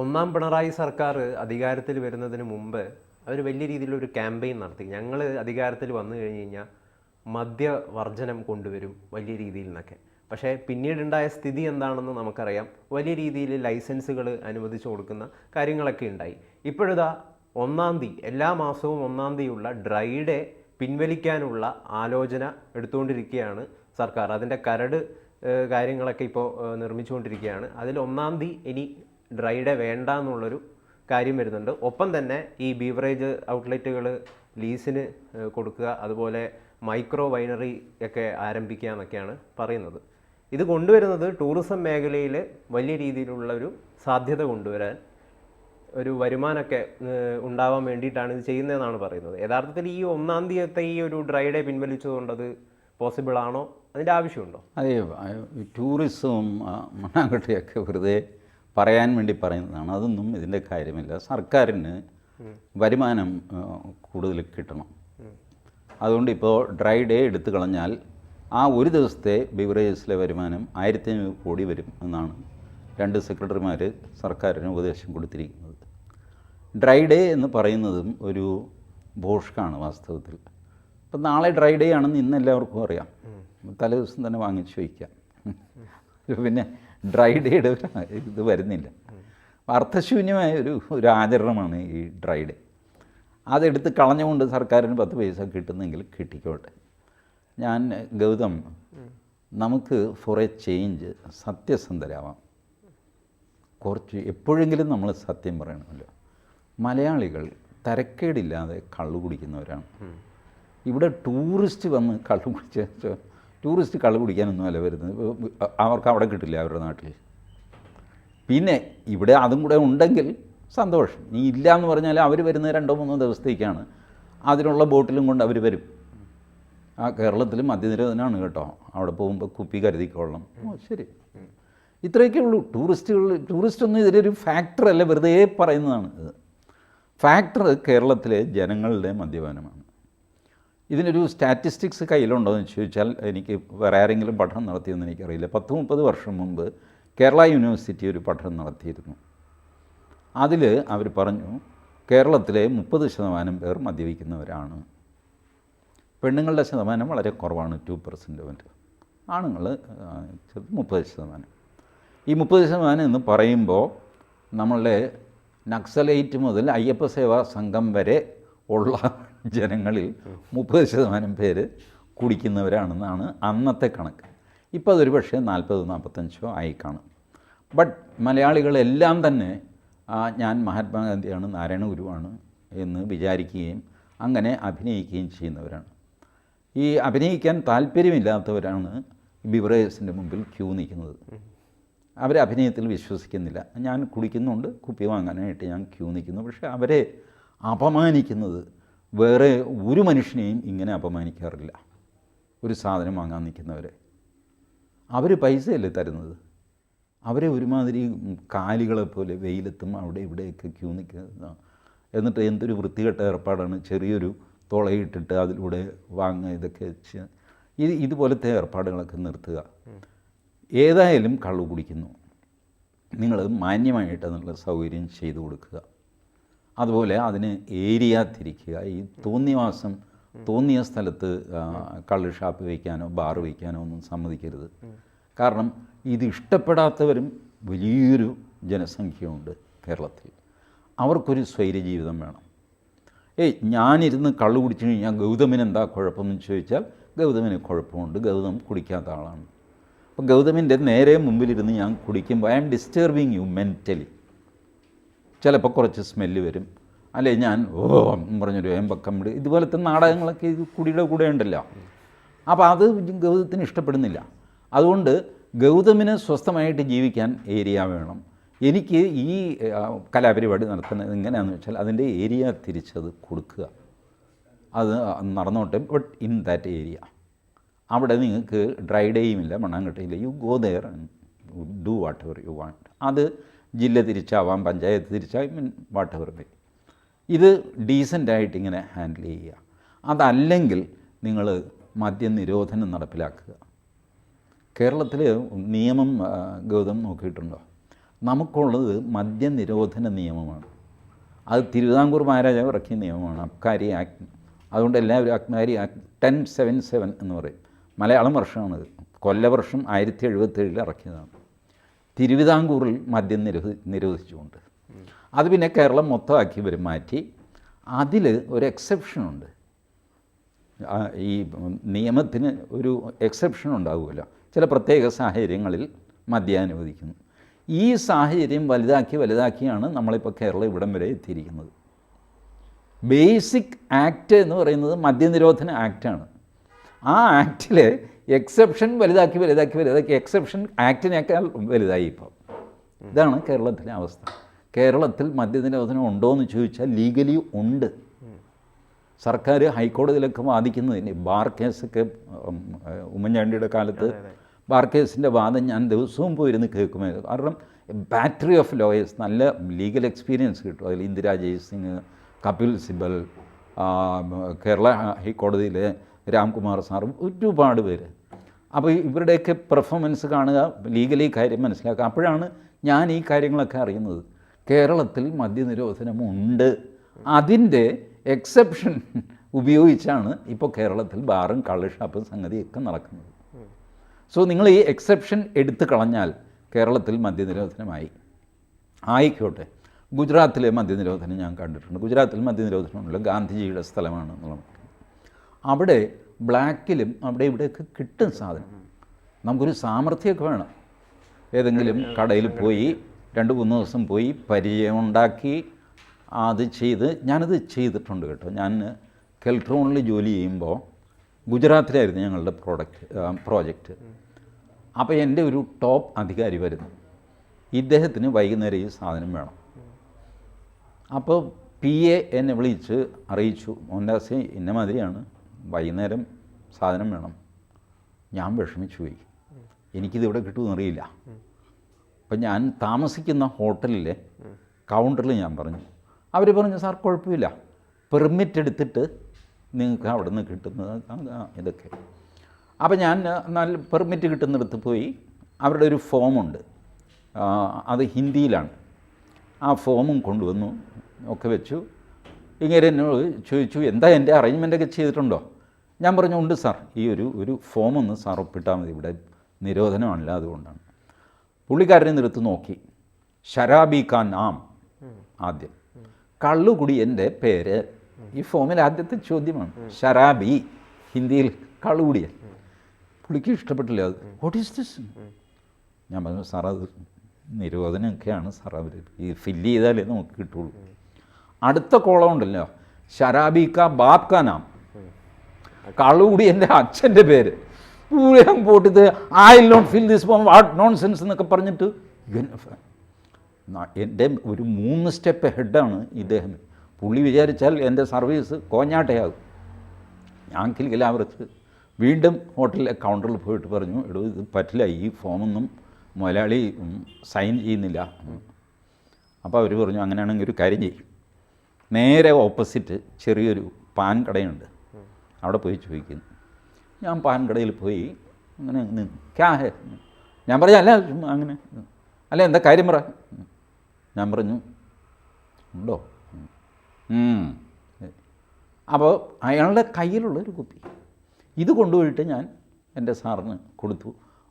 ഒന്നാം പിണറായി സർക്കാർ അധികാരത്തിൽ വരുന്നതിന് മുമ്പ് അവർ വലിയ രീതിയിലൊരു ക്യാമ്പയിൻ നടത്തി. ഞങ്ങൾ അധികാരത്തിൽ വന്നു കഴിഞ്ഞ് കഴിഞ്ഞാൽ മദ്യവർജനം കൊണ്ടുവരും വലിയ രീതിയിൽ നിന്നൊക്കെ പക്ഷേ പിന്നീടുണ്ടായ സ്ഥിതി എന്താണെന്ന് നമുക്കറിയാം. വലിയ രീതിയിൽ ലൈസൻസുകൾ അനുവദിച്ചു കൊടുക്കുന്ന കാര്യങ്ങളൊക്കെ ഉണ്ടായി. ഇപ്പോഴിതാ ഒന്നാം തീയതി എല്ലാ മാസവും ഒന്നാം തീയതിയുള്ള ഡ്രൈ ഡേ പിൻവലിക്കാനുള്ള ആലോചന എടുത്തുകൊണ്ടിരിക്കുകയാണ് സർക്കാർ. അതിന്റെ കരട് കാര്യങ്ങളൊക്കെ ഇപ്പോൾ നിർമ്മിച്ചുകൊണ്ടിരിക്കുകയാണ്. അതിൽ ഒന്നാം തീയതി ഇനി ഡ്രൈ ഡേ വേണ്ട എന്നുള്ളൊരു കാര്യം വരുന്നുണ്ട്. ഒപ്പം തന്നെ ഈ ബീവറേജ് ഔട്ട്ലെറ്റുകൾ ലീസിന് കൊടുക്കുക അതുപോലെ മൈക്രോ വൈനറി ഒക്കെ ആരംഭിക്കുക എന്നൊക്കെയാണ് പറയുന്നത്. ഇത് കൊണ്ടുവരുന്നത് ടൂറിസം മേഖലയിൽ വലിയ രീതിയിലുള്ള ഒരു സാധ്യത കൊണ്ടുവരാൻ ഒരു വരുമാനമൊക്കെ ഉണ്ടാവാൻ വേണ്ടിയിട്ടാണ് ഇത് ചെയ്യുന്നതെന്നാണ് പറയുന്നത്. യഥാർത്ഥത്തിൽ ഈ ഒന്നാം തീയതിയത്തെ ഈ ഒരു ഡ്രൈ ഡേ പിൻവലിച്ചതുകൊണ്ട് അത് പോസിബിൾ ആണോ അതിന്റെ ആവശ്യമുണ്ടോ? അതെ ടൂറിസവും മണ്ണാങ്കട്ടയൊക്കെ വെറുതെ പറയാൻ വേണ്ടി പറയുന്നതാണ്. അതൊന്നും ഇതിന്റെ കാര്യമില്ല. സർക്കാരിന് വരുമാനം കൂടുതൽ കിട്ടണം. അതുകൊണ്ട് ഇപ്പോൾ ഡ്രൈ ഡേ എടുത്തു കളഞ്ഞാൽ ആ ഒരു ദിവസത്തെ ബിവറേജസിലെ വരുമാനം ആയിരത്തി അഞ്ഞൂറ് കോടി വരും എന്നാണ് രണ്ട് സെക്രട്ടറിമാർ സർക്കാരിന് ഉപദേശം കൊടുത്തിരിക്കുന്നത്. ഡ്രൈ ഡേ എന്ന് പറയുന്നതും ഒരു ഭോഷ്കാണ് വാസ്തവത്തിൽ. ഇപ്പം നാളെ ഡ്രൈ ഡേ ആണെന്ന് ഇന്ന് എല്ലാവർക്കും അറിയാം. തലേ ദിവസം തന്നെ വാങ്ങിച്ചു വയ്ക്കാം. പിന്നെ ഡ്രൈ ഡേയുടെ ഇത് വരുന്നില്ല. അർത്ഥശൂന്യമായ ഒരു ഒരു ആചരണമാണ് ഈ ഡ്രൈ ഡേ. അതെടുത്ത് കളഞ്ഞുകൊണ്ട് സർക്കാരിന് പത്ത് പൈസ കിട്ടുന്നെങ്കിൽ കിട്ടിക്കോട്ടെ. ഞാൻ ഗൗതം നമുക്ക് ഫോർ എ ചേഞ്ച് സത്യസന്ധരാവാം. കുറച്ച് എപ്പോഴെങ്കിലും നമ്മൾ സത്യം പറയണമല്ലോ. മലയാളികൾ തരക്കേടില്ലാതെ കള്ളു കുടിക്കുന്നവരാണ്. ഇവിടെ ടൂറിസ്റ്റ് വന്ന് കള്ളു കുടിച്ച ടൂറിസ്റ്റ് കള്ളു കുടിക്കാനൊന്നും അല്ല വരുന്നത്. അവർക്ക് അവിടെ കിട്ടില്ല അവരുടെ നാട്ടിൽ. പിന്നെ ഇവിടെ അതും കൂടെ ഉണ്ടെങ്കിൽ സന്തോഷം. നീ ഇല്ല എന്ന് പറഞ്ഞാൽ അവർ വരുന്നത് രണ്ടോ മൂന്നോ ദിവസത്തേക്കാണ്. അതിനുള്ള ബോട്ടിലും കൊണ്ട് അവർ വരും. ആ കേരളത്തിൽ മദ്യനിരോധനമാണ് കേട്ടോ. അവിടെ പോകുമ്പോൾ കുപ്പി കരുതിക്കൊള്ളണം ഓ ശരി. ഇത്രയൊക്കെ ഉള്ളൂ. ടൂറിസ്റ്റുകൾ ടൂറിസ്റ്റ് ഒന്നും ഇതിലൊരു ഫാക്ടറല്ല വെറുതെ പറയുന്നതാണ് ഇത്. ഫാക്ടർ കേരളത്തിലെ ജനങ്ങളുടെ മദ്യപാനമാണ്. ഇതിനൊരു സ്റ്റാറ്റിസ്റ്റിക്സ് കയ്യിലുണ്ടോ എന്ന് ചോദിച്ചാൽ എനിക്ക് വേറെ ആരെങ്കിലും പഠനം നടത്തിയെന്ന് എനിക്കറിയില്ല. പത്ത് മുപ്പത് വർഷം മുമ്പ് കേരള യൂണിവേഴ്സിറ്റി ഒരു പഠനം നടത്തിയിരുന്നു. അതിൽ അവർ പറഞ്ഞു കേരളത്തിലെ മുപ്പത് ശതമാനം പേർ മദ്യപിക്കുന്നവരാണ്. പെണ്ണുങ്ങളുടെ ശതമാനം വളരെ കുറവാണ് ടു പെർസെന്റ് ആണുങ്ങൾ മുപ്പത് ശതമാനം. ഈ മുപ്പത് ശതമാനം എന്ന് പറയുമ്പോൾ നമ്മളുടെ നക്സലൈറ്റ് മുതൽ അയ്യപ്പ സേവാ സംഘം വരെ ഉള്ള ജനങ്ങളിൽ മുപ്പത് ശതമാനം പേര് കുടിക്കുന്നവരാണെന്നാണ് അന്നത്തെ കണക്ക്. ഇപ്പോൾ അതൊരു പക്ഷേ നാൽപ്പത് നാൽപ്പത്തഞ്ചോ ആയി കാണും. ബട്ട് മലയാളികളെല്ലാം തന്നെ ഞാൻ മഹാത്മാഗാന്ധിയാണ് നാരായണ ഗുരുവാണ് എന്ന് വിചാരിക്കുകയും അങ്ങനെ അഭിനയിക്കുകയും ചെയ്യുന്നവരാണ്. ഈ അഭിനയിക്കാൻ താല്പര്യമില്ലാത്തവരാണ് ബിവറേഴ്സിന്റെ മുമ്പിൽ ക്യൂ നിൽക്കുന്നത്. അവർ അഭിനയത്തിൽ വിശ്വസിക്കുന്നില്ല. ഞാൻ കുടിക്കുന്നുണ്ട് കുപ്പി വാങ്ങാനായിട്ട് ഞാൻ ക്യൂ നിൽക്കുന്നു. പക്ഷേ അവരെ അപമാനിക്കുന്നത് വേറെ ഒരു മനുഷ്യനെയും ഇങ്ങനെ അപമാനിക്കാറില്ല. ഒരു സാധനം വാങ്ങാൻ നിൽക്കുന്നവരെ. അവർ പൈസയല്ലേ തരുന്നത്? അവരെ ഒരുമാതിരി കാലികളെ പോലെ വെയിലത്തും അവിടെ ഇവിടെയൊക്കെ ക്യൂ നിൽക്കുന്ന എന്നിട്ട് എന്തൊരു വൃത്തികെട്ട ഏർപ്പാടാണ്. ചെറിയൊരു തുളയിട്ടിട്ട് അതിലൂടെ വാങ്ങുക ഇതൊക്കെ വെച്ച് ഇത് ഇതുപോലത്തെ ഏർപ്പാടുകളൊക്കെ നിർത്തുക. ഏതായാലും കള്ളു കുടിക്കുന്നു. നിങ്ങൾ മാന്യമായിട്ട് അതിനുള്ള സൗകര്യം ചെയ്തു കൊടുക്കുക. അതുപോലെ അതിന് ഏരിയ തിരിക്കുക. ഈ തോന്നിവാസം തോന്നിയ സ്ഥലത്ത് കള്ള് ഷാപ്പ് വയ്ക്കാനോ ബാർ വയ്ക്കാനോ ഒന്നും സമ്മതിക്കരുത്. കാരണം ഇത് ഇഷ്ടപ്പെടാത്തവരും വലിയൊരു ജനസംഖ്യയുണ്ട് കേരളത്തിൽ. അവർക്കൊരു സ്വൈര്യജീവിതം വേണം. ഏയ് ഞാനിരുന്ന് കള്ള് കുടിച്ചു കഴിഞ്ഞാൽ ഗൗതമിന് എന്താ കുഴപ്പമെന്ന് ചോദിച്ചാൽ ഗൗതമിന് കുഴപ്പമുണ്ട്. ഗൗതം കുടിക്കാത്ത ആളാണ്. അപ്പോൾ ഗൗതമിന്റെ നേരെ മുമ്പിലിരുന്ന് ഞാൻ കുടിക്കുമ്പോൾ I am disturbing you mentally. ചിലപ്പോൾ കുറച്ച് സ്മെല്ല് വരും. അല്ലെ ഞാൻ ഓ പറഞ്ഞൊരു പക്കം വിട്. ഇതുപോലത്തെ നാടകങ്ങളൊക്കെ ഇത് കുടിയുടെ കൂടെ ഉണ്ടല്ലോ. അപ്പോൾ അത് ഗൗതത്തിന് ഇഷ്ടപ്പെടുന്നില്ല. അതുകൊണ്ട് ഗൗതമിന് സ്വസ്ഥമായിട്ട് ജീവിക്കാൻ ഏരിയ വേണം. എനിക്ക് ഈ കലാപരിപാടി നടത്തുന്നത് എങ്ങനെയാണെന്ന് വെച്ചാൽ അതിന്റെ ഏരിയ തിരിച്ചത് കൊടുക്കുക. അത് നടന്നോട്ടെ ബട്ട് ഇൻ ദാറ്റ് ഏരിയ അവിടെ നിങ്ങൾക്ക് ഡ്രൈ ഡേയും ഇല്ല മണ്ണാങ്കട്ടയില്ല you go there do whatever you want അത് ജില്ല തിരിച്ചാവാം പഞ്ചായത്ത് തിരിച്ചാവാം മീൻ വാട്ട് എവർ വേ ഇത് ഡീസന്റായിട്ട് ഇങ്ങനെ ഹാൻഡിൽ ചെയ്യുക. അതല്ലെങ്കിൽ നിങ്ങൾ മദ്യനിരോധനം നടപ്പിലാക്കുക. കേരളത്തിൽ നിയമം ഗൗതം നോക്കിയിട്ടുണ്ടോ? നമുക്കുള്ളത് മദ്യനിരോധന നിയമമാണ്. അത് തിരുവിതാംകൂർ മഹാരാജാവ് ഇറക്കിയ നിയമമാണ് അബ്കാരി ആക്ട്. അതുകൊണ്ട് എല്ലാവരും Abkari act ten seven seven എന്ന് പറയും. മലയാളം വർഷമാണത്. കൊല്ലവർഷം ആയിരത്തി എഴുപത്തേഴിൽ ഇറക്കിയതാണ്. തിരുവിതാംകൂറിൽ മദ്യം നിരോധി നിരോധിച്ചുകൊണ്ട്. അത് പിന്നെ കേരളം മൊത്തമാക്കി ഇവർ മാറ്റി. അതിൽ ഒരു എക്സെപ്ഷനുണ്ട് ഈ നിയമത്തിന് ഒരു എക്സെപ്ഷൻ ഉണ്ടാവുമല്ലോ. ചില പ്രത്യേക സാഹചര്യങ്ങളിൽ മദ്യം അനുവദിക്കുന്നു. ഈ സാഹചര്യം വലുതാക്കി വലുതാക്കിയാണ് നമ്മളിപ്പോൾ കേരളം ഇവിടം വരെ എത്തിയിരിക്കുന്നത്. ബേസിക് ആക്ട് എന്ന് പറയുന്നത് മദ്യനിരോധന ആക്റ്റാണ് ആ ആക്റ്റിലെ എക്സെപ്ഷൻ വലുതാക്കി വലുതാക്കി വലുതാക്കി. എക്സെപ്ഷൻ ആക്ടിനേക്കാൾ വലുതായി ഇപ്പോൾ ഇതാണ് കേരളത്തിലെ അവസ്ഥ. കേരളത്തിൽ മദ്യനിരോധനം ഉണ്ടോ എന്ന് ചോദിച്ചാൽ ലീഗലി ഉണ്ട്. സർക്കാർ ഹൈക്കോടതിയിലൊക്കെ വാദിക്കുന്നതിന് ബാർ കേസൊക്കെ ഉമ്മൻചാണ്ടിയുടെ കാലത്ത് ബാർ കേസിന്റെ വാദം ഞാൻ ദിവസവും പോയിരുന്ന് കേൾക്കുമായിരുന്നു കാരണം ബാറ്ററി ഓഫ് ലോയേഴ്സ് നല്ല ലീഗൽ എക്സ്പീരിയൻസ് കിട്ടും. അതിൽ ഇന്ദിരാ ജയ്സിംഗ് കപിൽ സിബൽ കേരള ഹൈക്കോടതിയിലെ രാംകുമാർ സാറും ഒരുപാട് പേര് അപ്പോൾ ഇവരുടെയൊക്കെ പെർഫോമൻസ് കാണുക ലീഗലി കാര്യം മനസ്സിലാക്കുക. അപ്പോഴാണ് ഞാൻ ഈ കാര്യങ്ങളൊക്കെ അറിയുന്നത്. കേരളത്തിൽ മദ്യനിരോധനമുണ്ട് അതിന്റെ എക്സെപ്ഷൻ ഉപയോഗിച്ചാണ് ഇപ്പോൾ കേരളത്തിൽ ബാറും കള്ള് ഷാപ്പും സംഗതിയൊക്കെ നടക്കുന്നത്. സോ നിങ്ങൾ ഈ എക്സെപ്ഷൻ എടുത്തു കളഞ്ഞാൽ കേരളത്തിൽ മദ്യനിരോധനമായി. ആയിക്കോട്ടെ. ഗുജറാത്തിലെ മദ്യനിരോധനം ഞാൻ കണ്ടിട്ടുണ്ട്. ഗുജറാത്തിൽ മദ്യനിരോധനമുള്ള ഗാന്ധിജിയുടെ സ്ഥലമാണ് എന്നുള്ളത് അവിടെ ബ്ലാക്കിലും അവിടെ ഇവിടെയൊക്കെ കിട്ടും സാധനം. നമുക്കൊരു സാമർഥ്യമൊക്കെ വേണം. ഏതെങ്കിലും കടയിൽ പോയി രണ്ട് മൂന്ന് ദിവസം പോയി പരിചയം ഉണ്ടാക്കി അത് ചെയ്ത് ഞാനത് ചെയ്തിട്ടുണ്ട് കേട്ടോ. ഞാൻ കെൽട്രോണിൽ ജോലി ചെയ്യുമ്പോൾ ഗുജറാത്തിലായിരുന്നു ഞങ്ങളുടെ പ്രോഡക്റ്റ് പ്രോജക്റ്റ്. അപ്പോൾ എന്റെ ഒരു ടോപ്പ് അധികാരി വരുന്നു. ഇദ്ദേഹത്തിന് വൈകുന്നേരം ഈ സാധനം വേണം. അപ്പോൾ പി എ എന്നെ വിളിച്ച് അറിയിച്ചു. മോഹൻദാസ് ഇന്ന മാതിരിയാണ് വൈകുന്നേരം സാധനം വേണം. ഞാൻ വിഷമിച്ചു പോയി. കിട്ടുമെന്ന് അറിയില്ല. അപ്പം ഞാൻ താമസിക്കുന്ന ഹോട്ടലിലെ കൗണ്ടറിൽ ഞാൻ പറഞ്ഞു. അവർ പറഞ്ഞു സാർ കുഴപ്പമില്ല. പെർമിറ്റ് എടുത്തിട്ട് നിങ്ങൾക്ക് അവിടെ നിന്ന് കിട്ടുന്നത് ഇതൊക്കെ. അപ്പോൾ ഞാൻ നല്ല പെർമിറ്റ് കിട്ടുന്നിടത്ത് പോയി അവരുടെ ഒരു ഫോമുണ്ട്. അത് ഹിന്ദിയിലാണ്. ആ ഫോമും കൊണ്ടുവന്നു ഒക്കെ വെച്ചു. ഇങ്ങനെ എന്നോട് ചോദിച്ചു എന്താ എന്റെ അറേഞ്ച്മെന്റൊക്കെ ചെയ്തിട്ടുണ്ടോ? ഞാൻ പറഞ്ഞു ഉണ്ട് സാർ. ഈ ഒരു ഒരു ഫോം ഒന്ന് സാർ ഒപ്പിട്ടാൽ മതി. ഇവിടെ നിരോധനമാണല്ലോ അതുകൊണ്ടാണ്. പുള്ളിക്കാരനെ നിർത്ത് നോക്കി. ഷരാബി ഖാൻ ആം. ആദ്യം. കള്ളുകുടി എന്റെ പേര്. ഈ ഫോമിൽ ആദ്യത്തെ ചോദ്യമാണ്. ഷരാബി. ഹിന്ദിയിൽ കള്ളുകുടിയൻ പുള്ളിക്ക് ഇഷ്ടപ്പെട്ടില്ല അത്. വാട്ട് ഈസ് ദിസ് ഞാൻ പറഞ്ഞു സാർ അത് നിരോധനമൊക്കെയാണ് സാർ അവർ ഈ ഫില്ല് ചെയ്താലേ നമുക്ക് കിട്ടുള്ളൂ. അടുത്ത കോളം ഉണ്ടല്ലോ. ഷരാബിക്ക കാ ബാപ് കാ നാം. കള്ളുകൂടി എന്റെ അച്ഛന്റെ പേര്. പൂരം പോട്ടിത് I not feel this form what nonsense എന്നൊക്കെ പറഞ്ഞിട്ട് എന്റെ ഒരു മൂന്ന് സ്റ്റെപ്പ് ഹെഡാണ് ഇദ്ദേഹം. പുള്ളി വിചാരിച്ചാൽ എന്റെ സർവീസ് കോഞ്ഞാട്ടയാകും. ഞാൻ കിൽക്കിലാവറച്ച് വീണ്ടും ഹോട്ടലിലെ കൗണ്ടറിൽ പോയിട്ട് പറഞ്ഞു എടോ ഇത് പറ്റില്ല ഈ ഫോമൊന്നും മുതലാളി സൈൻ ചെയ്യുന്നില്ല. അപ്പോൾ അവർ പറഞ്ഞു അങ്ങനെയാണെങ്കിൽ ഒരു കാര്യം ചെയ്യും. നേരെ ഓപ്പോസിറ്റ് ചെറിയൊരു പാൻ കടയുണ്ട്. അവിടെ പോയി ചോദിക്കുന്നു. ഞാൻ പാൻ കടയിൽ പോയി അങ്ങനെ നിന്നു ക്യാ ഞാൻ പറഞ്ഞു അല്ല അങ്ങനെ. അല്ല എന്താ കാര്യം പറ. ഞാൻ പറഞ്ഞു ഉണ്ടോ? അപ്പോൾ അയാളുടെ കയ്യിലുള്ള ഒരു കുപ്പി. ഇത് കൊണ്ടുപോയിട്ട് ഞാൻ എന്റെ സാറിന് കൊടുത്തു.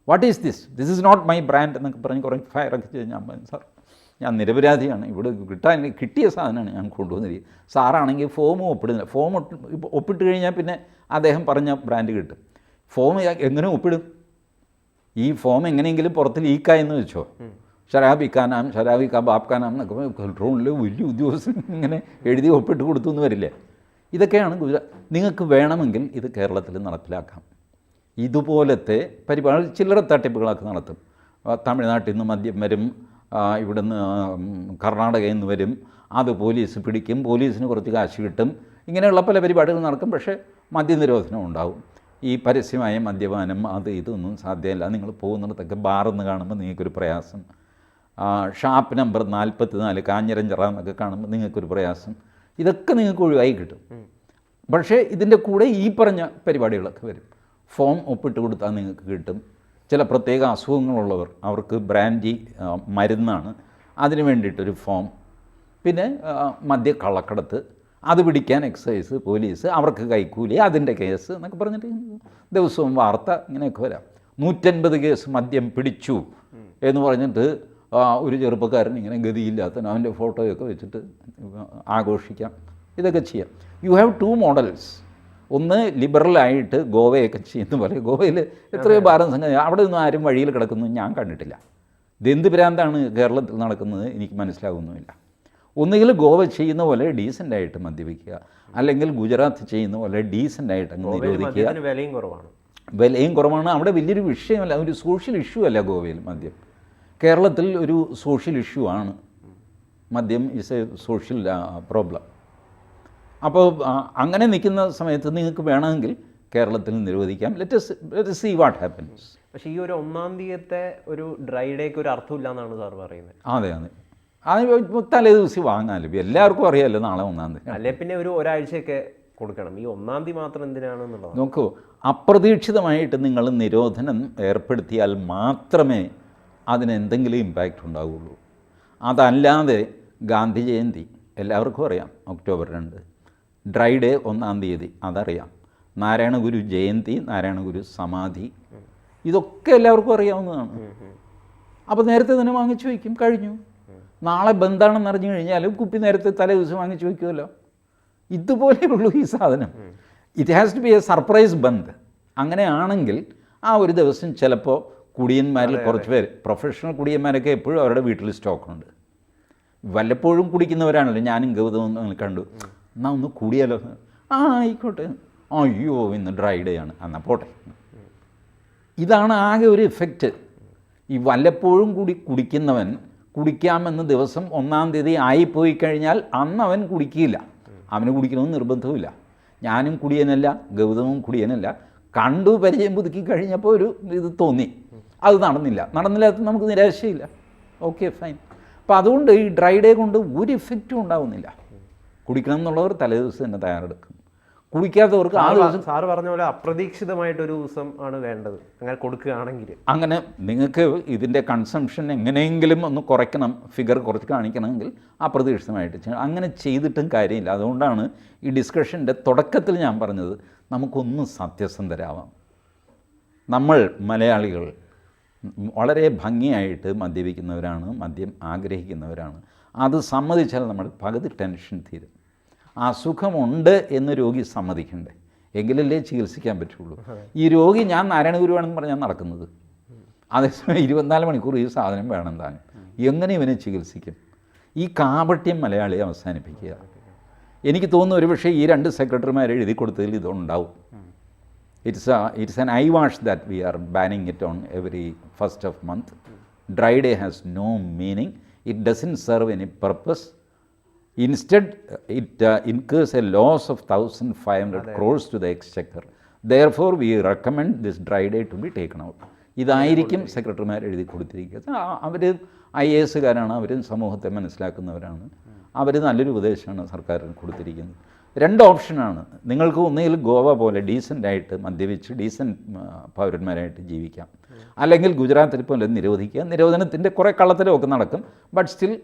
What is this this is not my brand എന്നൊക്കെ പറഞ്ഞ് കുറേ ഫയറൊക്കെ ചെയ്ത് ഞാൻ പറഞ്ഞു സാർ ഞാൻ നിരപരാധിയാണ്. ഇവിടെ കിട്ടാൻ കിട്ടിയ സാധനമാണ് ഞാൻ കൊണ്ടുവന്നിരിക്കുന്നത്. സാറാണെങ്കിൽ ഫോമും ഒപ്പിടുന്നില്ല. ഫോം ഒപ്പിട്ട് കഴിഞ്ഞാൽ പിന്നെ അദ്ദേഹം പറഞ്ഞ ബ്രാൻഡ് കിട്ടും. ഫോം എങ്ങനെ ഒപ്പിടും? ഈ ഫോം എങ്ങനെയെങ്കിലും പുറത്ത് ലീക്കായെന്ന് വെച്ചോ. ഷരാബി ഖാനാം ഷരാബി ഖാ ബാബ് ഖാനാം എന്നൊക്കെ കൺട്രോളിൽ വലിയ ഉദ്യോഗസ്ഥൻ ഇങ്ങനെ എഴുതി ഒപ്പിട്ട് കൊടുത്തു എന്ന് വരില്ലേ? ഇതൊക്കെയാണ് ഗുജറാത്ത് നിങ്ങൾക്ക് വേണമെങ്കിൽ ഇത് കേരളത്തിൽ നടപ്പിലാക്കാം. ഇതുപോലത്തെ പരിപാടി ചില്ലറ തട്ടിപ്പുകളൊക്കെ നടത്തും. തമിഴ്നാട്ടിൽ നിന്ന് മദ്യം വരും ഇവിടുന്ന് കർണാടകയിൽ നിന്ന് വരും. അത് പോലീസ് പിടിക്കും. പോലീസിന് കുറച്ച് കാശ് കിട്ടും. ഇങ്ങനെയുള്ള പല പരിപാടികൾ നടക്കും. പക്ഷേ മദ്യനിരോധനം ഉണ്ടാവും. ഈ പരസ്യമായ മദ്യപാനം അത് ഇതൊന്നും സാധ്യമല്ല. നിങ്ങൾ പോകുന്നിടത്തൊക്കെ ബാറെന്ന് കാണുമ്പോൾ നിങ്ങൾക്കൊരു പ്രയാസം. ഷാപ്പ് നമ്പർ നാൽപ്പത്തി നാല് കാഞ്ഞിരഞ്ചിറ എന്നൊക്കെ കാണുമ്പോൾ നിങ്ങൾക്കൊരു പ്രയാസം. ഇതൊക്കെ നിങ്ങൾക്ക് ഒഴിവായി കിട്ടും. പക്ഷേ ഇതിന്റെ കൂടെ ഈ പറഞ്ഞ പരിപാടികളൊക്കെ വരും. ഫോം ഒപ്പിട്ട് കൊടുത്താൽ നിങ്ങൾക്ക് കിട്ടും. ചില പ്രത്യേക അസുഖങ്ങളുള്ളവർ അവർക്ക് ബ്രാൻഡി മരുന്നാണ്. അതിന് വേണ്ടിയിട്ടൊരു ഫോം. പിന്നെ മദ്യ കള്ളക്കടത്ത്. അത് പിടിക്കാൻ എക്സൈസ് പോലീസ് അവർക്ക് കൈക്കൂലി അതിന്റെ കേസ് എന്നൊക്കെ പറഞ്ഞിട്ട് ദിവസവും വാർത്ത ഇങ്ങനെയൊക്കെ വരാം. നൂറ്റൻപത് കേസ് മദ്യം പിടിച്ചു എന്ന് പറഞ്ഞിട്ട് ഒരു ചെറുപ്പക്കാരൻ ഇങ്ങനെ ഗതിയില്ലാത്തവൻ അവന്റെ ഫോട്ടോയൊക്കെ വെച്ചിട്ട് ആഘോഷിക്കാം. ഇതൊക്കെ ചെയ്യാം. യു ഹാവ് ടു മോഡൽസ് ഒന്ന് ലിബറലായിട്ട് ഗോവയൊക്കെ ചെയ്യുന്ന പോലെ ഗോവയിൽ എത്രയോ ഭാരം സംഘം അവിടെ നിന്ന് ആരും വഴിയിൽ കിടക്കുന്നത് ഞാൻ കണ്ടിട്ടില്ല. ഇതെന്ത് ഭ്രാന്താണ് കേരളത്തിൽ നടക്കുന്നത് എനിക്ക് മനസ്സിലാകുന്നുമില്ല ഒന്നുകിൽ ഗോവ ചെയ്യുന്ന പോലെ ഡീസന്റായിട്ട് മദ്യപിക്കുക. അല്ലെങ്കിൽ ഗുജറാത്ത് ചെയ്യുന്ന പോലെ ഡീസന്റായിട്ട് അങ്ങ് ഗോവയിൽ നിരോധിക്കുക. വിലയും കുറവാണ്. വിലയും കുറവാണ്. അവിടെ വലിയൊരു വിഷയമല്ല. ഒരു സോഷ്യൽ ഇഷ്യൂ അല്ല ഗോവയിൽ മദ്യം. കേരളത്തിൽ ഒരു സോഷ്യൽ ഇഷ്യൂ ആണ്. മദ്യം ഇസ് എ സോഷ്യൽ പ്രോബ്ലം അപ്പോൾ അങ്ങനെ നിൽക്കുന്ന സമയത്ത് നിങ്ങൾക്ക് വേണമെങ്കിൽ കേരളത്തിൽ നിരോധിക്കാം. Let let see what happens പക്ഷേ ഈ ഒരു ഒന്നാം തീയത്തെ ഒരു ഡ്രൈ ഡേക്ക് ഒരു അർത്ഥമില്ല എന്നാണ് സാർ പറയുന്നത്. അതെ അതെ. അത് തലേ ദിവസം വാങ്ങാമല്ലോ എല്ലാവർക്കും അറിയാമല്ലോ നാളെ ഒന്നാം തീയതി. അല്ലെ പിന്നെ ഒരു ഒരാഴ്ചയൊക്കെ കൊടുക്കണം. ഈ ഒന്നാം തീയതി മാത്രം എന്തിനാണെന്നുള്ളത് നോക്കൂ അപ്രതീക്ഷിതമായിട്ട് നിങ്ങൾ നിരോധനം ഏർപ്പെടുത്തിയാൽ മാത്രമേ അതിന് എന്തെങ്കിലും ഇമ്പാക്റ്റ് ഉണ്ടാവുകയുള്ളൂ. അതല്ലാതെ ഗാന്ധി ജയന്തി എല്ലാവർക്കും അറിയാം ഒക്ടോബർ രണ്ട്. ഡ്രൈ ഡേ ഒന്നാം തീയതി അതറിയാം. നാരായണ ഗുരു ജയന്തി നാരായണ ഗുരു സമാധി. ഇതൊക്കെ എല്ലാവർക്കും അറിയാവുന്നതാണ്. അപ്പോൾ നേരത്തെ തന്നെ വാങ്ങിച്ചു വയ്ക്കും കഴിഞ്ഞു. നാളെ ബന്ധാണെന്ന് അറിഞ്ഞു കഴിഞ്ഞാലും കുപ്പി നേരത്തെ തലേ ദിവസം വാങ്ങിച്ചു വയ്ക്കുമല്ലോ. ഇതുപോലെയുള്ളൂ ഈ സാധനം. It has to be a surprise bandh. അങ്ങനെയാണെങ്കിൽ ആ ഒരു ദിവസം ചിലപ്പോൾ കുടിയന്മാരിൽ കുറച്ച് പേര് പ്രൊഫഷണൽ കുടിയന്മാരൊക്കെ എപ്പോഴും അവരുടെ വീട്ടിൽ സ്റ്റോക്കുണ്ട് വല്ലപ്പോഴും കുടിക്കുന്നവരാണല്ലോ. ഞാനും ഗൗതമെന്ന് കണ്ടു. എന്നാ ഒന്ന് കൂടിയാലോ? ആ ആയിക്കോട്ടെ. അയ്യോ ഇന്ന് ഡ്രൈ ഡേ ആണ്. എന്നാൽ പോട്ടെ. ഇതാണ് ആകെ ഒരു ഇഫക്റ്റ് ഈ വല്ലപ്പോഴും കൂടി കുടിക്കുന്നവൻ കുടിക്കാമെന്ന് ദിവസം ഒന്നാം തീയതി ആയിപ്പോയി കഴിഞ്ഞാൽ അന്ന് അവൻ കുടിക്കില്ല. അവന് കുടിക്കണമെന്ന് നിർബന്ധവുമില്ല. ഞാനും കുടിയനല്ല ഗൗതമും കുടിയനല്ല. കണ്ടു പരിചയം പുതുക്കി കഴിഞ്ഞപ്പോൾ ഒരു ഇത് തോന്നി. അത് നടന്നില്ല. നടന്നില്ലാത്ത നമുക്ക് നിരാശയില്ല. ഓക്കെ ഫൈൻ അപ്പോൾ അതുകൊണ്ട് ഈ ഡ്രൈ ഡേ കൊണ്ട് ഒരു ഇഫക്റ്റും ഉണ്ടാവുന്നില്ല. കുടിക്കണം എന്നുള്ളവർ തലേദിവസം തന്നെ തയ്യാറെടുക്കും. കുടിക്കാത്തവർക്ക് ആ ദിവസം സാറ് പറഞ്ഞ പോലെ അപ്രതീക്ഷിതമായിട്ട് ഒരു ദിവസം ആണ് വേണ്ടത്. അങ്ങനെ കൊടുക്കുകയാണെങ്കിൽ. അങ്ങനെ നിങ്ങൾക്ക് ഇതിന്റെ കൺസംഷൻ എങ്ങനെയെങ്കിലും ഒന്ന് കുറയ്ക്കണം ഫിഗർ കുറച്ച് കാണിക്കണമെങ്കിൽ അപ്രതീക്ഷിതമായിട്ട് ചെയ്യണം. അങ്ങനെ ചെയ്തിട്ടും കാര്യമില്ല. അതുകൊണ്ടാണ് ഈ ഡിസ്കഷന്റെ തുടക്കത്തിൽ ഞാൻ പറഞ്ഞത് നമുക്കൊന്ന് സത്യസന്ധരാവാം. നമ്മൾ മലയാളികൾ വളരെ ഭംഗിയായിട്ട് മദ്യപിക്കുന്നവരാണ് മദ്യം ആഗ്രഹിക്കുന്നവരാണ്. അത് സമ്മതിച്ചാൽ നമ്മൾ പകുതി ടെൻഷൻ തീരും. അസുഖമുണ്ട് എന്ന് രോഗി സമ്മതിക്കണ്ടേ? എങ്കിലല്ലേ ചികിത്സിക്കാൻ പറ്റുള്ളൂ. ഈ രോഗി ഞാൻ നാരായണ ഗുരുവാണെന്ന് പറഞ്ഞാൽ നടക്കുന്നത്. അതേസമയം ഇരുപത്തിനാല് മണിക്കൂർ ഈ സാധനം വേണം താൻ എങ്ങനെ ഇവനെ ചികിത്സിക്കും? ഈ കാപട്യം മലയാളി അവസാനിപ്പിക്കുക. എനിക്ക് തോന്നുന്നു ഒരു പക്ഷേ ഈ രണ്ട് സെക്രട്ടറിമാർ എഴുതി കൊടുത്തതിൽ ഇതുണ്ടാവും. It's it's an eyewash that we are banning it on every first of month dry day has no meaning it doesn't serve any purpose instead it increase a loss of thousand five hundred crores to the exchequer therefore we recommend this dry day to be taken out ഇതായിരിക്കും സെക്രട്ടറിമാർ എഴുതി കൊടുത്തിരിക്കുന്നത്. അവർ I A എസുകാരാണ് അവരും സമൂഹത്തെ മനസ്സിലാക്കുന്നവരാണ്. അവർ നല്ലൊരു ഉപദേശമാണ് സർക്കാരിന് കൊടുത്തിരിക്കുന്നത്. രണ്ട് ഓപ്ഷനാണ്. നിങ്ങൾക്ക് ഒന്നുകിൽ ഗോവ പോലെ ഡീസന്റായിട്ട് മദ്യപിച്ച് ഡീസന്റ് പൗരന്മാരായിട്ട് ജീവിക്കാം. അല്ലെങ്കിൽ ഗുജറാത്തിൽ പോലെ നിരോധിക്കുക. നിരോധനത്തിന്റെ കുറേ കള്ളത്തരമൊക്കെ നടക്കും. ബട്ട് സ്റ്റിൽ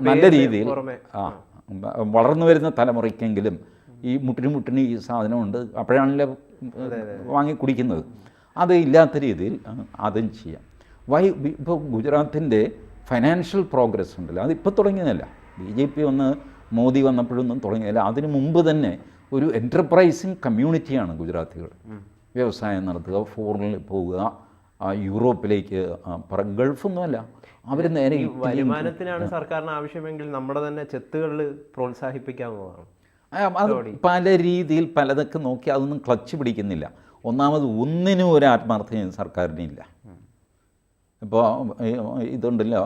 നല്ല രീതിയിൽ. ആ വളർന്നു വരുന്ന തലമുറയ്ക്കെങ്കിലും ഈ മുട്ടിന് മുട്ടിന് ഈ സാധനമുണ്ട്. അപ്പോഴാണല്ലോ വാങ്ങി കുടിക്കുന്നത്. അത് ഇല്ലാത്ത രീതിയിൽ അതും ചെയ്യാം. വൈ ഇപ്പോൾ ഗുജറാത്തിന്റെ ഫൈനാൻഷ്യൽ പ്രോഗ്രസ് ഉണ്ടല്ലോ. അതിപ്പോൾ തുടങ്ങിയതല്ല. ബി ജെ പി വന്ന് മോദി വന്നപ്പോഴൊന്നും തുടങ്ങിയില്ല അതിനു മുമ്പ് തന്നെ ഒരു എന്റർപ്രൈസിങ് കമ്മ്യൂണിറ്റിയാണ് ഗുജറാത്തികൾ. വ്യവസായം നടത്തുക ഫോറിനിൽ പോവുക യൂറോപ്പിലേക്ക് ഗൾഫൊന്നുമല്ല. അവർ നേരെ വരുമാനത്തിനാണ് സർക്കാരിന് ആവശ്യമെങ്കിൽ നമ്മുടെ തന്നെ ചെത്തുകളിൽ പ്രോത്സാഹിപ്പിക്കാവുന്നതാണ് അത് പല രീതിയിൽ പലതൊക്കെ നോക്കി അതൊന്നും ക്ലച്ച് പിടിക്കുന്നില്ല. ഒന്നാമത് ഒന്നിനും ഒരു ആത്മാർത്ഥതയും സർക്കാരിനില്ല. ഇപ്പോൾ ഇതുണ്ടല്ലോ.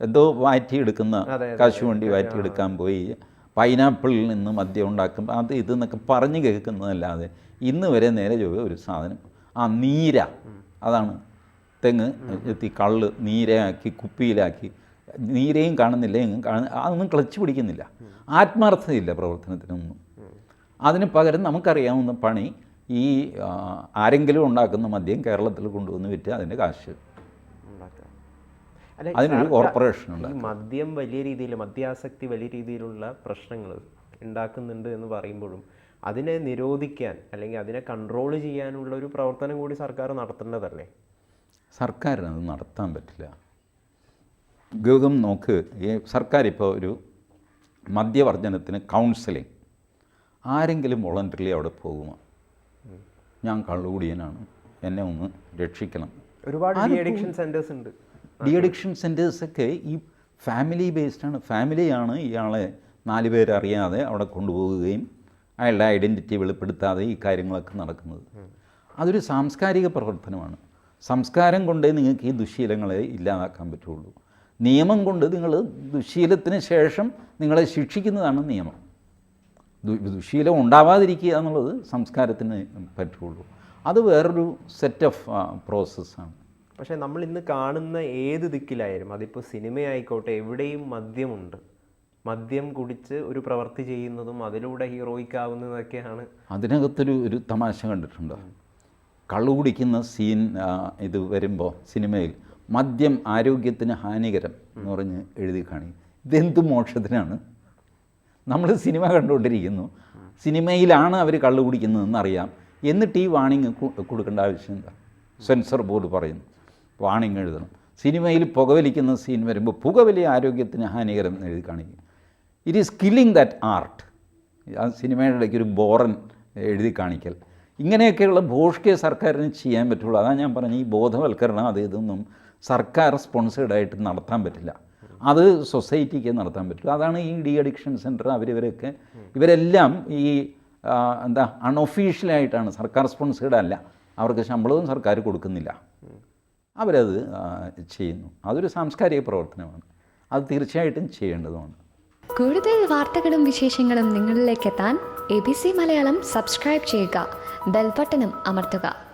എന്തോ വാറ്റിയെടുക്കുന്ന കശുവണ്ടി വാറ്റിയെടുക്കാൻ പോയി. പൈനാപ്പിളിൽ നിന്ന് മദ്യം ഉണ്ടാക്കും അത് ഇത് എന്നൊക്കെ പറഞ്ഞ് കേൾക്കുന്നതല്ലാതെ ഇന്ന് വരെ നേരെ ചൊവ്വേ ഒരു സാധനം. ആ നീര. അതാണ് തെങ്ങ് എത്തി കള്ള് നീരയാക്കി കുപ്പിയിലാക്കി. നീരയും കാണുന്നില്ല എങ്ങും കാണുന്ന അതൊന്നും ക്ലച്ച് പിടിക്കുന്നില്ല. ആത്മാർത്ഥതയില്ല പ്രവർത്തനത്തിനൊന്നും. അതിന് പകരം നമുക്കറിയാവുന്ന പണി ഈ ആരെങ്കിലും ഉണ്ടാക്കുന്ന മദ്യം കേരളത്തിൽ കൊണ്ടുവന്ന് വിറ്റ് അതിന്റെ കാശ്. അതിനൊരു കോർപ്പറേഷൻ ഉണ്ട് മദ്യം വലിയ രീതിയിൽ മദ്യാസക്തി വലിയ രീതിയിലുള്ള പ്രശ്നങ്ങൾ ഉണ്ടാക്കുന്നുണ്ട് എന്ന് പറയുമ്പോഴും അതിനെ നിരോധിക്കാൻ അല്ലെങ്കിൽ അതിനെ കൺട്രോൾ ചെയ്യാനുള്ള ഒരു പ്രവർത്തനം കൂടി സർക്കാർ നടത്തേണ്ടതല്ലേ? സർക്കാരിന് അത് നടത്താൻ പറ്റില്ല. ഗൗതം നോക്ക് ഈ സർക്കാർ ഇപ്പോൾ ഒരു മദ്യവർജനത്തിന് കൗൺസിലിംഗ് ആരെങ്കിലും വോളണ്ടറിലി അവിടെ പോകുമോ? ഞാൻ കള്ളുകൂടിയനാണ്. എന്നെ ഒന്ന് രക്ഷിക്കണം. ഒരുപാട് അഡിക്ഷൻ സെന്റേഴ്സ് ഉണ്ട്. ഡി അഡിക്ഷൻ സെന്റേഴ്സൊക്കെ ഈ ഫാമിലി ആണ് ഫാമിലിയാണ് ഇയാളെ നാല് പേരറിയാതെ അവിടെ കൊണ്ടുപോവുകയും അയാളുടെ ഐഡന്റിറ്റി വെളിപ്പെടുത്താതെ ഈ കാര്യങ്ങളൊക്കെ നടക്കുന്നത്. അതൊരു സാംസ്കാരിക പ്രവർത്തനമാണ്. സംസ്കാരം കൊണ്ടേ നിങ്ങൾക്ക് ഈ ദുശീലങ്ങളെ ഇല്ലാതാക്കാൻ പറ്റുള്ളൂ. നിയമം കൊണ്ട് നിങ്ങൾ ദുശീലത്തിന് ശേഷം നിങ്ങളെ ശിക്ഷിക്കുന്നതാണ് നിയമം. ദുശീലം ഉണ്ടാവാതിരിക്കുക എന്നുള്ളത് സംസ്കാരത്തിന് പറ്റുള്ളൂ. അത് വേറൊരു സെറ്റ് ഓഫ് പ്രോസസ്സാണ് പക്ഷേ നമ്മൾ ഇന്ന് കാണുന്ന ഏത് ദിക്കിലായാലും അതിപ്പോൾ സിനിമയായിക്കോട്ടെ എവിടെയും മദ്യമുണ്ട്. മദ്യം കുടിച്ച് ഒരു പ്രവൃത്തി ചെയ്യുന്നതും അതിലൂടെ ഹീറോയിക് ആവുന്നതൊക്കെയാണ്. അതിനകത്തൊരു ഒരു തമാശ കണ്ടിട്ടുണ്ട്. കള്ളു കുടിക്കുന്ന സീൻ ഇത് വരുമ്പോൾ സിനിമയിൽ മദ്യം ആരോഗ്യത്തിന് ഹാനികരം എന്ന് പറഞ്ഞ് എഴുതി കാണി. ഇതെന്ത് മോക്ഷത്തിനാണ്? നമ്മൾ സിനിമ കണ്ടുകൊണ്ടിരിക്കുന്നു. സിനിമയിലാണ് അവർ കള്ളു കുടിക്കുന്നതെന്ന് അറിയാം എന്നിട്ട് ഈ വാണിംഗ് കൊടുക്കേണ്ട ആവശ്യം എന്താ സെൻസർ ബോർഡ് പറയുന്നു. വാണിംഗ് എഴുതണം. സിനിമയിൽ പുകവലിക്കുന്ന സീൻ വരുമ്പോൾ പുകവലി ആരോഗ്യത്തിന് ഹാനികരം എന്ന് എഴുതി കാണിക്കും. It is killing that art ആ സിനിമയുടെ ഇടയ്ക്ക് ഒരു ബോറൻ എഴുതി കാണിക്കൽ. ഇങ്ങനെയൊക്കെയുള്ള ഭോഷ്കെ സർക്കാരിന് ചെയ്യാൻ പറ്റുള്ളൂ. അതാണ് ഞാൻ പറഞ്ഞ ഈ ബോധവൽക്കരണം അത് ഇതൊന്നും സർക്കാർ സ്പോൺസേഡായിട്ട് നടത്താൻ പറ്റില്ല. അത് സൊസൈറ്റിക്ക് നടത്താൻ പറ്റും അതാണ് ഈ ഡി അഡിക്ഷൻ സെന്റർ അവരിവരൊക്കെ ഇവരെല്ലാം ഈ എന്താ അൺഒഫീഷ്യലായിട്ടാണ് സർക്കാർ സ്പോൺസേഡ് അല്ല. അവർക്ക് ശമ്പളവും സർക്കാർ കൊടുക്കുന്നില്ല. അവരത് ചെയ്യുന്നു. അതൊരു സാംസ്കാരിക പ്രവർത്തനമാണ്. അത് തീർച്ചയായിട്ടും ചെയ്യേണ്ടതുമാണ്. കൂടുതൽ വാർത്തകളും വിശേഷങ്ങളും നിങ്ങളിലേക്ക് എത്താൻ A B C Malayalam subscribe ചെയ്യുക. ബെൽബട്ടനും അമർത്തുക.